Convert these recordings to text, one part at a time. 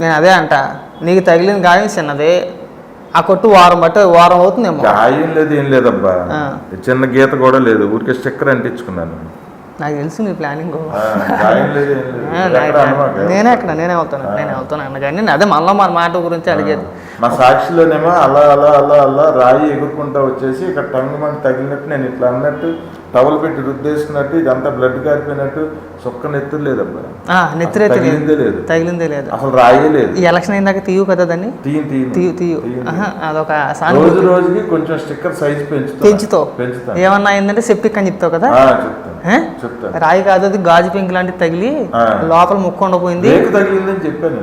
నేను అదే అంట. నీకు తగిలిన గాయం చిన్నది. ఆ కొట్టు వారం బట్టి వారం అవుతుందేమో. గాయం లేదు ఏం లేదబ్బా. చిన్న గీత కూడా లేదు. ఊరికే స్టిక్కర్ అంటించుకున్నాను. నాకు తెలుసు నీ ప్లానింగ్. నేనే అక్కడ నేనే అవుతాను నేనే అవుతాను అన్న కానీ నేను అదే మనలో మన మాట గురించి అడిగేది. మా సాక్షిలోనేమో అలా అలా అలా అలా రాయి ఎగురుకుంటా వచ్చేసి ఇక్కడ టంగు మంట తగిలినట్టు నేను ఇట్లా అన్నట్టు టవల్ పెట్టి రుద్దేసుకున్నట్టు ఇదంతా బ్లడ్ కారిపోయినట్టు సొక్క నెత్తురు లేదబ్బా. ఆ, నెత్తిరే తగిలిందే లేదు. తగిలిందే లేదు. అసలు రాయే లేదు. ఈ ఎలక్షన్ అయినాక తీయు కదా దాన్ని? తీయం తీయం. తీయు అదొక రోజు రోజుకి కొంచెం స్టిక్కర్ సైజ్ పెంచుతా. పెంచుతో. పెంచుతాను ఏమన్నా అయిందంటే సెప్టిక్ అని చెప్తావు కదా? రాయి కాదు అది గాజు పెంకు లాంటిది తగిలి. లోపల ముక్కు ఉండపోయింది రేకు తగిలిందని చెప్పాను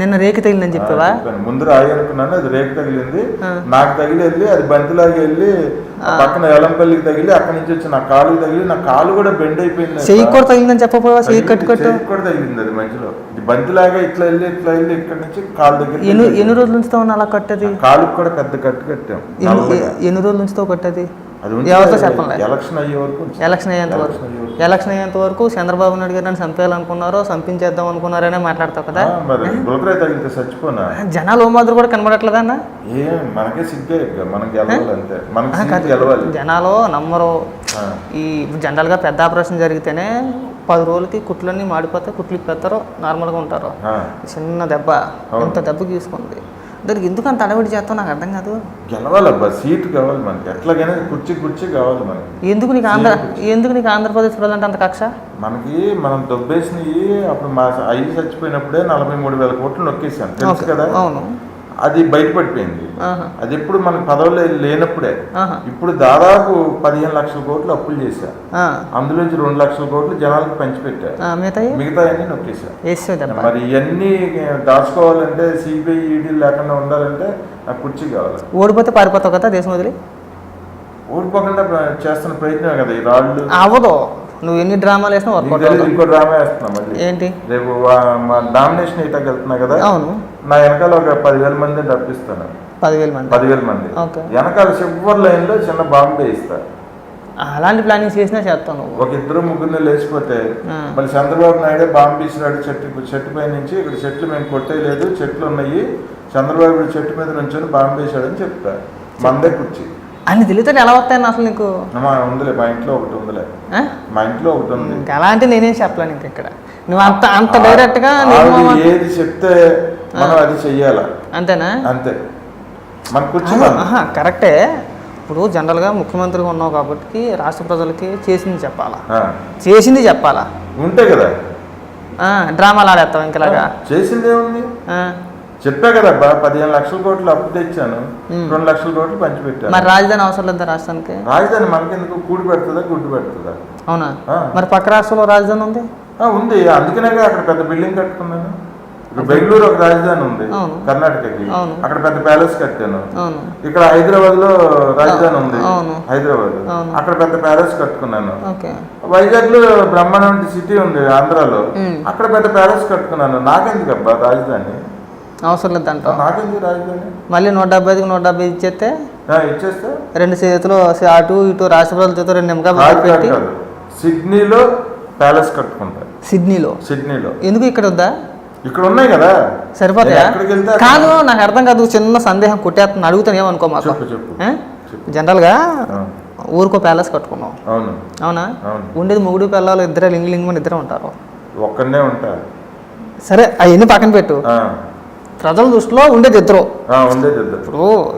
నిన్న రేకి తగిలిందని చెప్పావా. ముందు రాయి అనుకున్నాను అది రేకు తగిలింది. నాకు తగిలి వెళ్ళి అది బంతిలాగా వెళ్ళి పక్కన ఎలంపల్లికి తగిలి అక్కడి నుంచి వచ్చి నా కాలుకి తగిలి నా కాలు కూడా బెండ్ అయిపోయింది. చెయ్యి కూడా తగిలిందని చెప్పపోవా చెయ్యి కట్టు కట్టు. చెయ్యికి కూడా తగిలింది అది మధ్యలో. ఇది బంతిలాగా ఇట్లా వెళ్ళి ఇట్లా వెళ్ళి ఇక్కడ నుంచి కాలు దగ్గర ఎన్ని ఎన్ని రోజుల అలా కట్టది? కాలుకి కూడా పెద్ద కట్టు కట్టాం. ఎన్ని రోజుల నుంచి కట్టది? ఎవరితో ఎలక్షన్ అయ్యే వరకు ఉంచి. ఎలక్షన్ అయ్యేంత వరకు. ఎలక్షన్ అయ్యేంత వరకు చంద్రబాబు నాయుడు గారు నన్ను చంపేయాలనుకున్నారో చంపించేద్దాం అనుకున్నారనే మాట్లాడతావు కదా? తగిలితే చచ్చిపోనా? జనాలు ఓ మాదిరి కూడా కనబడట్లేదన్నా ఏం మనకే సిగ్గే అంతే. మనకి జనాలు నమ్మరు. ఈ జనరల్గా పెద్ద ఆపరేషన్ జరిగితేనే పది రోజులకి కుట్లన్నీ మాడిపోతే కుట్లు ఇప్పేస్తారు నార్మల్గా ఉంటారు. చిన్న దెబ్బ ఇంత దెబ్బ తీసుకుంది. దానికి ఎందుకు అంత అడవిడి చేస్తావు? నాకు అర్థం కాదు. గెలవాలబ్బా సీట్ కావాలి మనకి. ఎట్లాగైనా కుర్చీ కుర్చీ కావాలి మనకి. ఎందుకు నీకు ఆంధ్ర ఎందుకు నీకు ఆంధ్రప్రదేశ్ ప్రజలంటే అంత కక్ష? మనకి మనం దొబ్బేసినవి అప్పుడు మా అయ్యి చచ్చిపోయినప్పుడే నలభై మూడు వేల కోట్లు నొక్కేసాం తెలుసు. కదా? అవును. అది బయటపడిపోయింది. అది ఎప్పుడు మనకి పదవులు లేనప్పుడే. ఇప్పుడు దాదాపు పదిహేను లక్షల కోట్లు అప్పులు చేశా. అందులోంచి రెండు లక్షల కోట్లు జనాలకు పంచిపెట్టా. ఆ, మిగతాయి? మిగతా అన్ని దెబ్బ మరి ఇవన్నీ దాచుకోవాలంటే సిబిఐ ఈడీ లేకుండా ఉండాలంటే నాకు కుర్చీ కావాలి. ఓడిపోతే పారిపోతావు కదా దేశం వదిలి? ఓడిపోకుండా చేస్తున్న ప్రయత్నం కదా ఈ రాళ్ళు. అవ్వదు నువ్వు ఎన్ని డ్రామాలు వేసినా వర్కౌట్ ఇంకో డ్రామా వేస్తున్నా మళ్ళీ. ఏంటి? రేపు మా డామినేషన్ ఇటాకి వెళ్తున్నా కదా. అవును. నా వెనకాల ఒక పదివేల మంది డబ్బిస్తాను పదివేల మంది. పదివేల మంది. ఓకే. వెనకాల చివరి లైన్లో చిన్న బాంబే ఇస్తా. అలాంటి ప్లానింగ్ చేసినా చేస్తావు నువ్వు. ఒక ఇద్దరు ముగ్గురిని లేచిపోతే. మళ్ళీ చంద్రబాబు నాయుడే బాంబు ఇసిరాడు చెట్టు చెట్టు పై నుంచి ఇక్కడ చెట్లు మేము కొట్టేయలేదు చెట్లు ఉన్నాయి. చంద్రబాబు చెట్టు మీద నుంచొని బాంబు వేసాడని చెప్తా. మందే కుర్చీ. అన్ని తెలియతే ఎలా వస్తాయని అసలు నీకు? మా ఉందిలే మా ఇంట్లో ఒకటి ఉందిలే? మా ఇంట్లో ఒకటి ఉంది. ఇంకా అలా అంటే నేనేం చెప్పలేను ఇంక ఇక్కడ. నువ్వు అంత అంత డైరెక్ట్గా ఏది చెప్తే మనం అది చెయ్యాలా? అంతేనా? అంతే. మన కుర్చీ కరెక్టే. ఇప్పుడు జనరల్గా ముఖ్యమంత్రిగా ఉన్నావు కాబట్టి రాష్ట్ర ప్రజలకి చేసింది చెప్పాలా? చేసింది చెప్పాలా? ఉంటే కదా. డ్రామాలు ఆడేస్తావు ఇంకలాగా చేసింది ఏముంది? చెప్పా కదా అబ్బా పదిహేను లక్షల కోట్లు అప్పు తెచ్చాను. రెండు లక్షల కోట్లు పంచిపెట్టాను. మరి రాజధాని అవసరం లేదా రాష్ట్రానికి? రాజధాని మనకెందుకు? కూడి పెడుతుందా గుడ్డు పెడుతుందా? అవునా. మరి పక్క రాష్ట్రంలో రాజధాని ఉంది? ఆ, ఉంది. అందుకనే అక్కడ పెద్ద బిల్డింగ్ కట్టుకున్నాను. బెంగళూరు ఒక రాజధాని ఉంది. కర్ణాటకకి. అక్కడ పెద్ద ప్యాలెస్ కట్టాను. ఇక్కడ హైదరాబాద్లో రాజధాని ఉంది. హైదరాబాద్. అక్కడ పెద్ద ప్యాలెస్ కట్టుకున్నాను. వైజాగ్లో బ్రహ్మాండ సిటీ ఉంది ఆంధ్రాలో. అక్కడ పెద్ద ప్యాలెస్ కట్టుకున్నాను. నాకెందుకు అబ్బా రాజధాని? అవసరం లేదు రాజధాని మళ్ళీ నూట డెబ్బై ఐదుకి నూట డెబ్బై ఇచ్చేస్తే రెండు చేతులు అటు ఇటు రాష్ట్ర చేతులు రెండు నిమ్మకాయ పెట్టి. సిడ్నీలో ప్యాలెస్ కట్టుకుంటా సిడ్నీలో? సిడ్నీలో. ఎందుకు ఇక్కడ వద్దా? ఇక్కడ ఉన్నాయి కదా. సరిపోతాయా? కాదు నాకు అర్థం కాదు చిన్న సందేహం కుట్టేస్తాను అడుగుతాను ఏమనుకో మాకు? జనరల్గా ఊరికో ప్యాలెస్ కట్టుకున్నాం. అవును. అవునా? ఉండేది మొగుడు పిల్లలు ఇద్దరే లింగ్ లింగ్ అని ఇద్దరే ఉంటారు. ఒక్కడనే ఉంటా. సరే అవన్నీ పక్కన పెట్టు. ప్రజల దృష్టిలో ఉండేది ఇద్దరు. ఆ. ఇప్పుడు.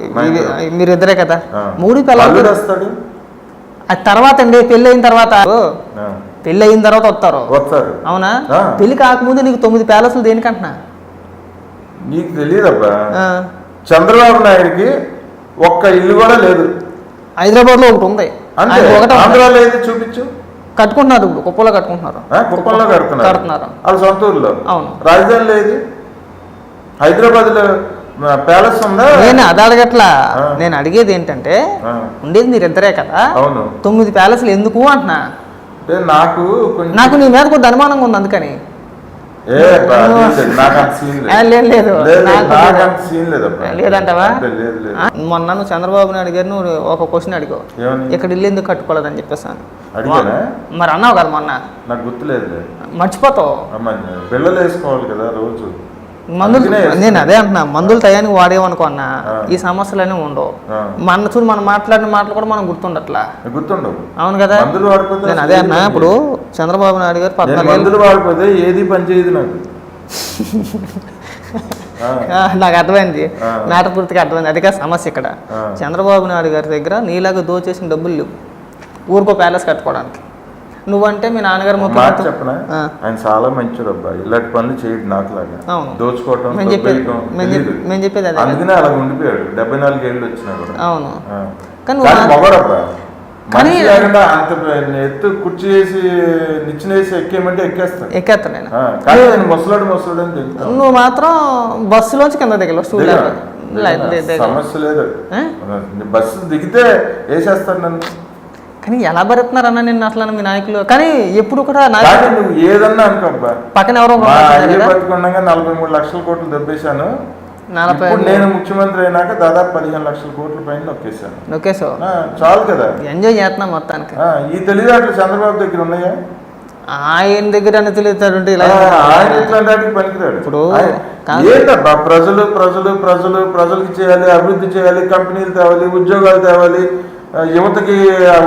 మీరు ఇద్దరే కదా? ఆ. మూడు పిల్లలు. అది తర్వాత అండి పెళ్ళి అయిన తర్వాత. ఆ, పెళ్ళి అయిన తర్వాత వస్తారు. వస్తారు. అవునా? ఆ. పెళ్ళి కాకముందు నీకు తొమ్మిది ప్యాలెస్లు దేనికంటున్నా? నీకు తెలియదబ్బా. ఆ, చంద్రబాబు నాయుడికి ఒక్క ఇల్లు కూడా లేదు. హైదరాబాద్లో ఒకటి ఉంది. అంతే. ఆయన ఒకటే ఉంది. ఆంధ్రాలో ఏది చూపించు? కట్టుకుంటున్నారు ఇప్పుడు కుప్పలో కట్టుకుంటున్నారు. ఆ, కుప్పంలో కడుతున్నారు. కడుతున్నారు. వాళ్ళ సొంత ఊర్లో. అవును. రాజధానిలో ఏది? హైదరాబాద్లో ప్యాలెస్ ఉందా? నేను అది అడగట్లా. నేను అడిగేది ఏంటంటే ఉండేది మీరు ఇద్దరే కదా? అవును. తొమ్మిది ప్యాలెస్లు ఎందుకు అంటున్నా. అంటే నాకు నాకు నీ మీద కొంత అనుమానంగా ఉంది అందుకని. లేదు, లేదు. లేదంటావా? మొన్న నువ్వు చంద్రబాబు నాయుడు గారు నువ్వు ఒక క్వశ్చన్ ఏమని? ఇక్కడ ఇల్లు ఎందుకు కట్టుకోలేదని చెప్పేసాను మరి అన్నావు కదా మొన్న. నాకు గుర్తులేదు. మర్చిపోతావు. పిల్లలు వేసుకోవాలి కదా రోజు. మందులు. నేను అదే అంటున్నా మందులు టయానికి వాడేవనుకున్నా ఆ. ఈ సమస్యలన్నీ ఉండవు. మన చూడు మనం మాట్లాడిన మాటలు కూడా మనం గుర్తుండట్లా. గుర్తుండవు. అవును కదా? నేను అదే అన్నా ఇప్పుడు చంద్రబాబు నాయుడు గారు పద్నాలుగు మందులు వాడిపోతే ఏది పని చేయదు నాకు. నాకు అర్థమైంది. మాట పూర్తిగా అర్థమైంది. అదే కదా సమస్య ఇక్కడ. చంద్రబాబు నాయుడు గారి దగ్గర నీలాగా దోచేసిన డబ్బులు లేవు. ఊరికో ప్యాలెస్ కట్టుకోవడానికి. నువ్వంటే మీ నాన్నగారు మాట చెప్పనా. ఆయన చాలా మంచిడు అబ్బాయి ఇలాంటి పనులు చేయడు నాకులాగా. అవును. దోచుకోవటం మేము చెప్పేది. అందుకనే అలా ఉండిపోయాడు. డెబ్బై నాలుగు ఏళ్ళు వచ్చినా కూడా. అవును. కానీ మొగడబ్బా. కానీ- అంత ఎత్తు కుర్చీ వేసి నిచ్చిన వేసి ఎక్కేయమంటే ఎక్కేస్తాను ఎక్కేస్తా నేను ముసలాడు ముసలాడు అని నువ్వు మాత్రం బస్సులోంచి కింద దిగలవు. దిగ సమస్య లేదు? బస్సు దిగితే వేసేస్తాను నన్ను. కానీ ఎలా భరుతున్నారన్న నిన్ను అట్లా మీ నాయకులు? కానీ ఎప్పుడు కూడా నాయకులు నువ్వు ఏదన్నా అనుకో అబ్బా. పక్కన ఎవరో బతుకుండగా నలభై మూడు లక్షల కోట్లు దెబ్బేశాను. నలభై నేను ముఖ్యమంత్రి అయినాక దాదాపు పదిహేను లక్షల కోట్ల పైన నొక్కేశాను. నొక్కేసో ఆ, చాలు కదా. ఎంజాయ్ చేస్తున్నాం మొత్తానికి. ఈ తెలివితేటలు చంద్రబాబు దగ్గర ఉన్నాయా? ఆయన దగ్గర అని తెలియతాడు ఆయన ఇట్లాంటి వాటికి పనికిరాడు. ఇప్పుడు. ఏంటబ్బా ప్రజలు ప్రజలు ప్రజలు ప్రజలకి చేయాలి అభివృద్ధి చేయాలి కంపెనీలు తేవాలి ఉద్యోగాలు తేవాలి యువతకి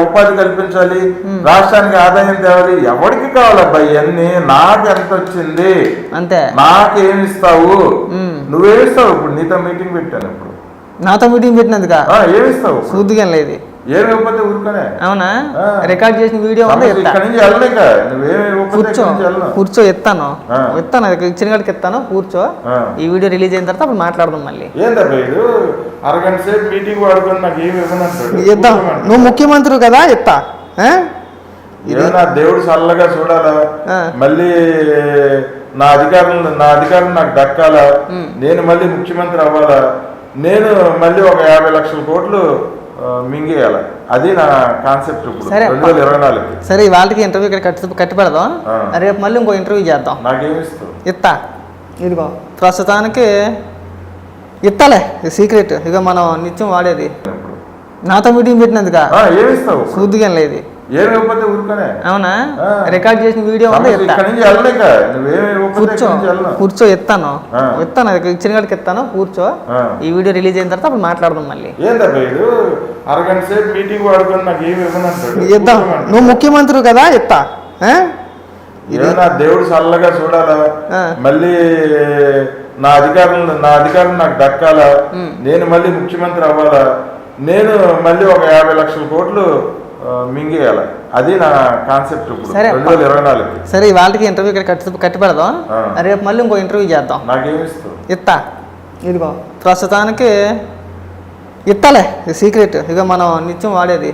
ఉపాధి కల్పించాలి రాష్ట్రానికి ఆదాయం తేవాలి. ఎవరికి కావాలబ్బా ఇవన్నీ నాకు ఎంత వచ్చింది? అంతే. నాకేమి ఇస్తావు. నువ్వేమిస్తావు ఇప్పుడు నీతో మీటింగ్ పెట్టాను ఇప్పుడు. నాతో మీటింగ్ పెట్టినందుక? ఏమిస్తావు? సూదిగా లేదు. ఏమి ఇవ్వకపోతే ఊరుకునే. అవునా. రికార్డ్ చేసిన వీడియో ఉందా కూర్చో. కూర్చో ఎత్తాను. ఎత్తాను. ఇచ్చిన కాడికి ఎత్తాను. కూర్చో. ఈ వీడియో రిలీజ్ అయిన తర్వాత అప్పుడు మాట్లాడదాం మళ్ళీ. అరగంట సేపు మీటింగ్ వాడుకొని నాకు ఏమి ఇవ్వనంటాడు. నువ్వు ముఖ్యమంత్రి కదా ఎత్తా? ఏదైనా దేవుడు చల్లగా చూడాలా. మళ్ళీ నా అధికారం నా అధికారం నాకు దక్కాలా. నేను మళ్ళీ ముఖ్యమంత్రి అవ్వాలా? నేను మళ్ళీ ఒక యాభై లక్షల కోట్లు మింగేయాల. అది నా కాన్సెప్ట్ ఇప్పుడు. రెండు వేల ఇరవై నాలుగు సరే వాళ్ళకి ఇంటర్వ్యూ ఇక్కడ కట్టి కట్టి పెడదాం ఆ. రేపు మళ్ళీ ఇంకో ఇంటర్వ్యూ చేద్దాం. నాకేమిస్తావు ఇత్తా. ఇదిగో ప్రస్తుతానికి ఇత్తాలే సీక్రెట్. ఇక మనం నిత్యం వాడేది. నాతో మీటింగ్ పెట్టినందుక? ఇప్పుడు? సూదిగా లేదు. ఏమి ఇవ్వకపోతే ఊరుకనే. అవునా. రికార్డ్ చేసిన వీడియో ఉందా కూర్చో. కూర్చో ఎత్తాను. ఎత్తాను ఇచ్చిన కాడికి ఎత్తాను. కూర్చో. ఆ. ఈ వీడియో రిలీజ్ అయిన తర్వాత అప్పుడు మాట్లాడదాం మళ్ళీ. అరగంట సేపు మీటింగ్ వాడుకొని నాకు ఏమి ఇవ్వనంటాడు? ఇద్దాం. నువ్వు ముఖ్యమంత్రి కదా ఎత్తా? ఏదైనా దేవుడు చల్లగా చూడాలా. మళ్ళీ నా అధికారం నా అధికారం నాకు దక్కాలా. నేను మళ్ళీ ముఖ్యమంత్రి అవ్వాలా? నేను మళ్ళీ ఒక యాభై లక్షల కోట్లు మింగేయాల. అది నా కాన్సెప్ట్ ఇప్పుడు. రెండు వేల ఇరవై నాలుగు. సరే వాళ్ళకి ఇంటర్వ్యూ ఇక్కడ కట్టి పెడదాం. రేపు మళ్ళీ ఇంకో ఇంటర్వ్యూ చేద్దాం. ఇత్తా. ఇదిగో ప్రస్తుతానికి ఇత్తాలే సీక్రెట్ ఇక మనం నిత్యం వాడేది.